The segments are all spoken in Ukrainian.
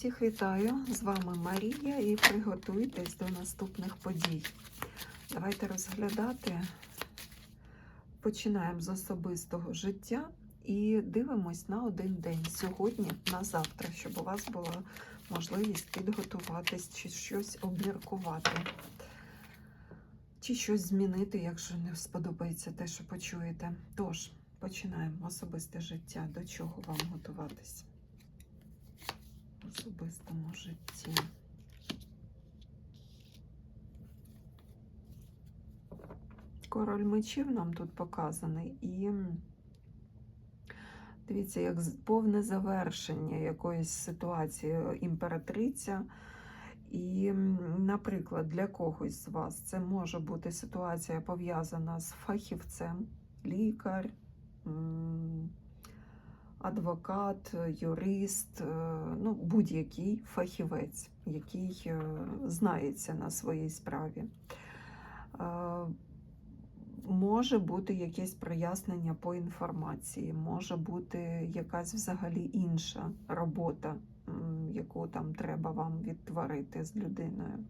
Всіх вітаю! З вами Марія і приготуйтесь до наступних подій. Давайте розглядати. Починаємо з особистого життя і дивимось на один день сьогодні, на завтра, щоб у вас була можливість підготуватись чи щось обміркувати, чи щось змінити, якщо не сподобається те, що почуєте. Тож, починаємо особисте життя. До чого вам готуватись? Особистому житті. Король мечів нам тут показаний, і дивіться, як повне завершення якоїсь ситуації імператриця. І, наприклад, для когось з вас це може бути ситуація пов'язана з фахівцем, лікар, адвокат, юрист, е, ну, будь-який фахівець, який е, знається на своїй справі. Е, Може бути якесь прояснення по інформації, може бути якась взагалі інша робота, яку там треба вам відтворити з людиною.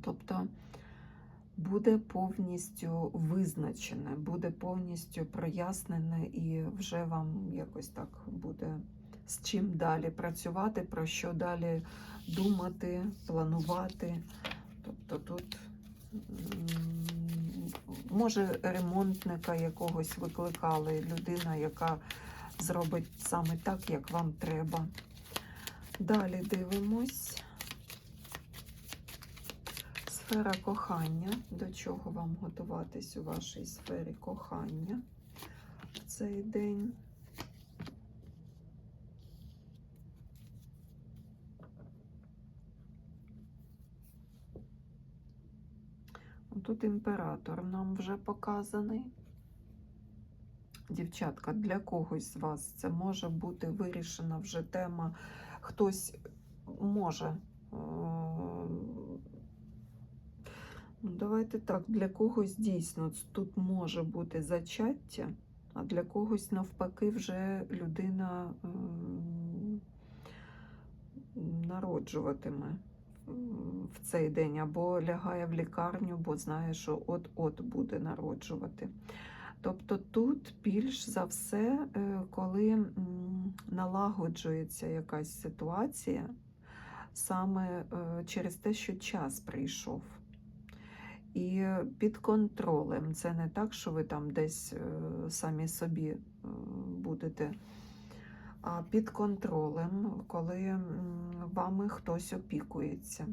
Тобто буде повністю визначене, буде повністю прояснене, і вже вам якось так буде з чим далі працювати, про що далі думати, планувати. Тобто тут може ремонтника якогось викликали, людина, яка зробить саме так, як вам треба. Далі дивимось. Сфера кохання. До чого вам готуватись у вашій сфері кохання в цей день? Тут імператор нам вже показаний. Дівчатка, для когось з вас це може бути вирішена вже тема. Хтось може. Ну, давайте так, для когось дійсно тут може бути зачаття, а для когось навпаки вже людина ем, народжуватиме в цей день або лягає в лікарню, бо знає, що от-от буде народжувати. Тобто тут більш за все, е, коли налагоджується якась ситуація, саме е, через те, що час прийшов. І під контролем. Це не так, що ви там десь е, самі собі е, будете, а під контролем, коли вами хтось опікується.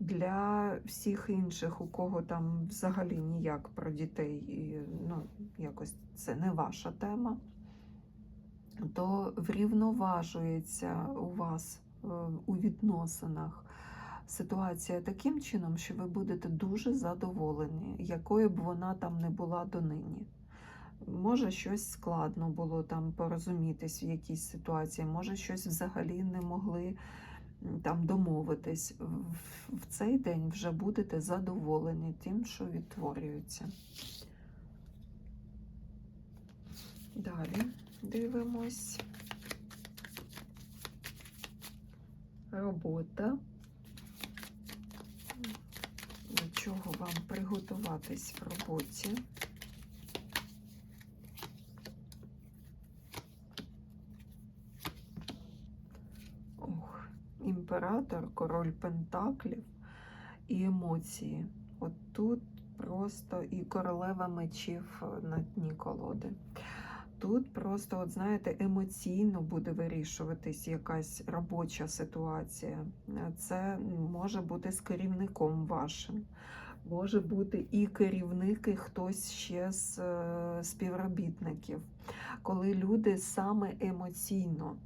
Для всіх інших, у кого там взагалі ніяк про дітей, ну, якось це не ваша тема, то врівноважується у вас е, у відносинах ситуація таким чином, що ви будете дуже задоволені, якою б вона там не була донині. Може, щось складно було там порозумітись в якійсь ситуації, може, щось взагалі не могли там домовитись. В- цей день вже будете задоволені тим, що відтворюється. Далі дивимось. Робота. До чого вам приготуватись в роботі? Ох, імператор, король Пентаклів і емоції. От тут просто і королева мечів на дні колоди. Тут просто, от знаєте, емоційно буде вирішуватись якась робоча ситуація. Це може бути з керівником вашим. Може бути і керівник, і хтось ще з е, співробітників. Коли люди саме емоційно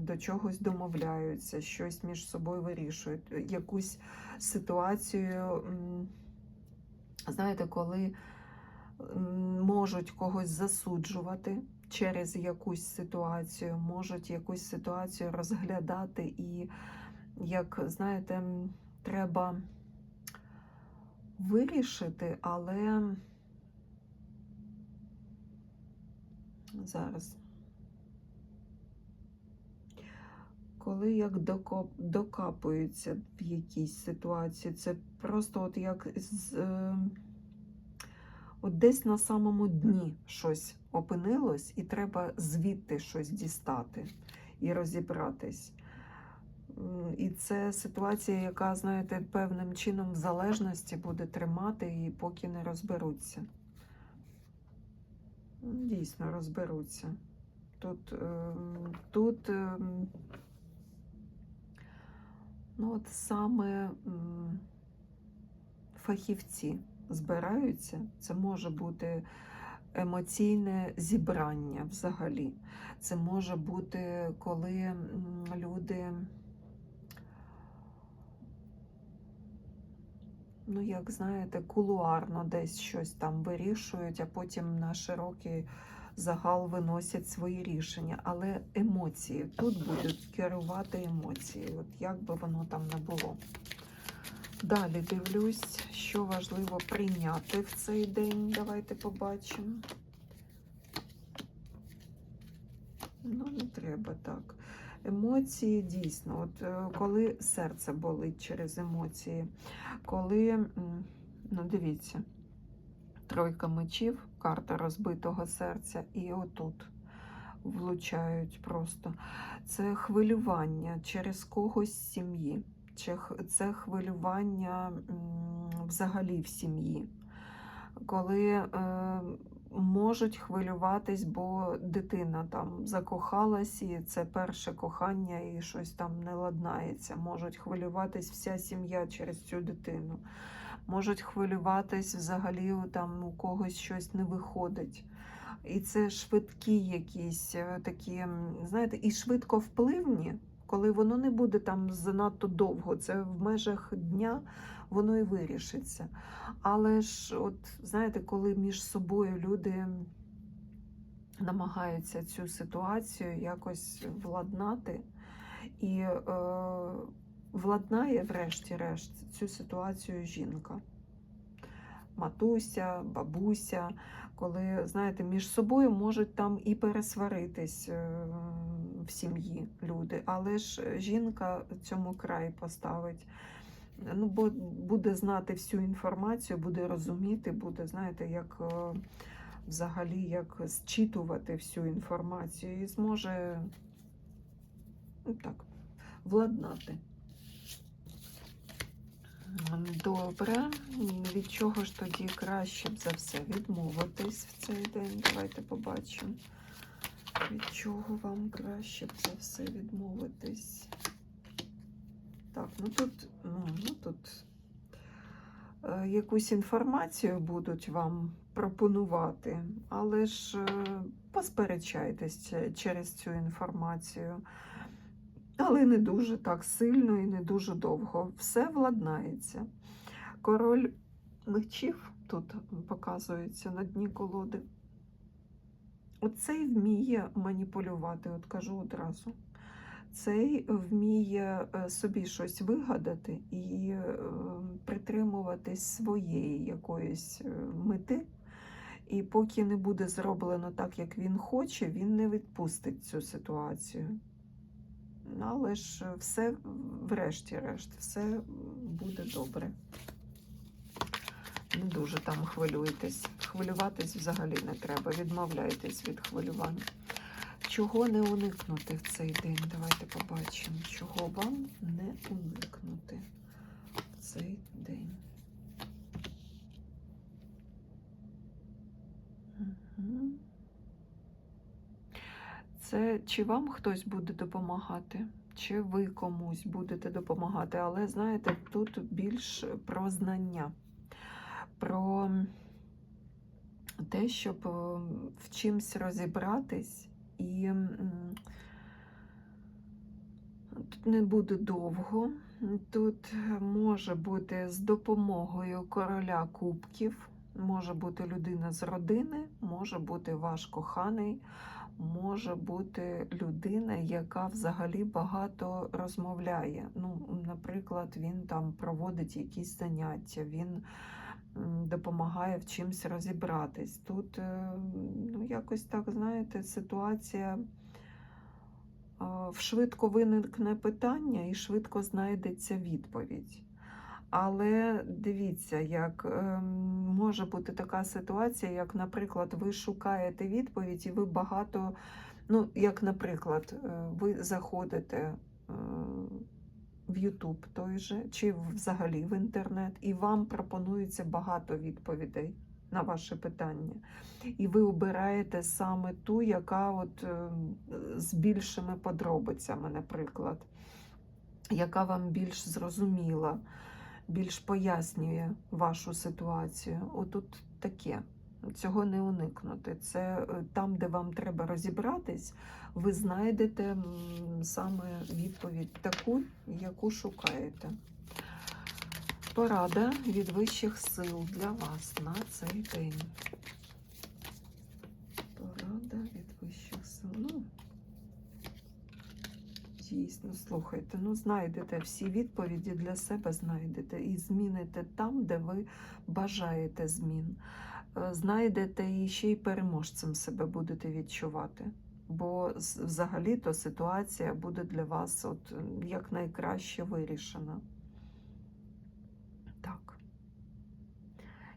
до чогось домовляються, щось між собою вирішують, якусь ситуацію, знаєте, коли можуть когось засуджувати через якусь ситуацію, можуть якусь ситуацію розглядати і, як знаєте, треба вирішити, але зараз коли як доко- докапуються в якійсь ситуації. Це просто от як з, е, от десь на самому дні щось опинилось, і треба звідти щось дістати і розібратись. І це ситуація, яка, знаєте, певним чином в залежності буде тримати і поки не розберуться. Дійсно розберуться. Тут, ем, тут ем, ну, от саме фахівці збираються. Це може бути емоційне зібрання взагалі. Це може бути, коли люди, ну, як знаєте, кулуарно десь щось там вирішують, а потім на широкий загал виносять свої рішення. Але емоції тут будуть керувати емоції, от як би воно там не було. Далі дивлюсь, що важливо прийняти в цей день. Давайте побачимо. Ну, не треба так. Емоції дійсно, от е, коли серце болить через емоції, коли, ну дивіться, тройка мечів, карта розбитого серця, і отут влучають просто. Це хвилювання через когось з сім'ї, чи це хвилювання взагалі в сім'ї. Коли е, можуть хвилюватись, бо дитина там закохалась, і це перше кохання, і щось там не ладнається. Можуть хвилюватись вся сім'я через цю дитину. Можуть хвилюватись взагалі там у когось щось не виходить. І це швидкі якісь е, такі, знаєте, і швидко впливні, коли воно не буде там занадто довго. Це в межах дня воно і вирішиться. Але ж, от знаєте, коли між собою люди намагаються цю ситуацію якось владнати, і е, владнає, врешті-решт, цю ситуацію жінка. Матуся, бабуся, коли, знаєте, між собою можуть там і пересваритись е, в сім'ї люди, але ж жінка цьому край поставить. Ну, бо буде знати всю інформацію, буде розуміти, буде, знаєте, як е, взагалі як зчитувати всю інформацію і зможе ну, так, владнати. Добре, від чого ж тоді краще б за все відмовитись в цей день? Давайте побачимо. Від чого вам краще б за все відмовитись? Так, ну тут, ну, ну тут е, якусь інформацію будуть вам пропонувати, але ж е, посперечайтесь через цю інформацію. Але не дуже так сильно і не дуже довго. Все владнається. Король мечів тут показується на дні колоди. Оцей вміє маніпулювати, от кажу одразу. Цей вміє е, собі щось вигадати і е, притримуватись своєї якоїсь е, мети. І поки не буде зроблено так, як він хоче, він не відпустить цю ситуацію. Але ж все, врешті-решт, все буде добре. Не дуже там хвилюйтесь. Хвилюватись взагалі не треба. Відмовляйтесь від хвилювання. Чого не уникнути в цей день? Давайте побачимо, чого вам не уникнути в цей день. Мгм. Це чи вам хтось буде допомагати, чи ви комусь будете допомагати, але знаєте, тут більш про знання, про те, щоб е, в чимсь розібратись і тут не буде довго. Тут може бути з допомогою короля кубків, може бути людина з родини, може бути ваш коханий, може бути людина, яка взагалі багато розмовляє. Ну, наприклад, він там проводить якісь заняття, він допомагає в чимсь розібратись. Тут е, ну, якось так, знаєте, ситуація а, швидко виникне питання і швидко знайдеться відповідь. Але дивіться, як ем, може бути така ситуація, як, наприклад, ви шукаєте відповідь, і ви багато, ну, як, наприклад, е, ви заходите е, в YouTube той же, чи взагалі в інтернет, і вам пропонується багато відповідей на ваше питання. І ви обираєте саме ту, яка от е, з більшими подробицями, наприклад, яка вам більш зрозуміла, більш пояснює вашу ситуацію. Отут таке. Цього не уникнути. Це е, там, де вам треба розібратись, ви знайдете саме відповідь таку, яку шукаєте. Порада від вищих сил для вас на цей день. Порада від вищих сил. Ну, дійсно, слухайте, ну знайдете всі відповіді для себе знайдете і зміните там, де ви бажаєте змін. Е, Знайдете і ще й переможцем себе будете відчувати. Бо взагалі-то ситуація буде для вас от якнайкраще вирішена. Так.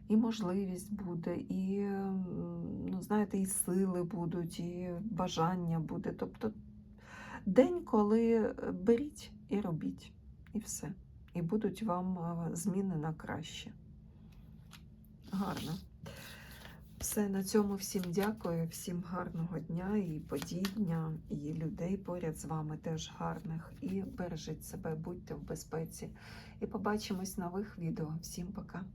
І можливість буде, і, ну, знаєте, і сили будуть, і бажання буде. Тобто день, коли е, беріть і робіть, і все. І будуть вам е, зміни на краще. Гарно. Все, на цьому всім дякую, всім гарного дня і подій дня, і людей поряд з вами теж гарних. І бережіть себе, будьте в безпеці. І побачимось в нових відео. Всім пока!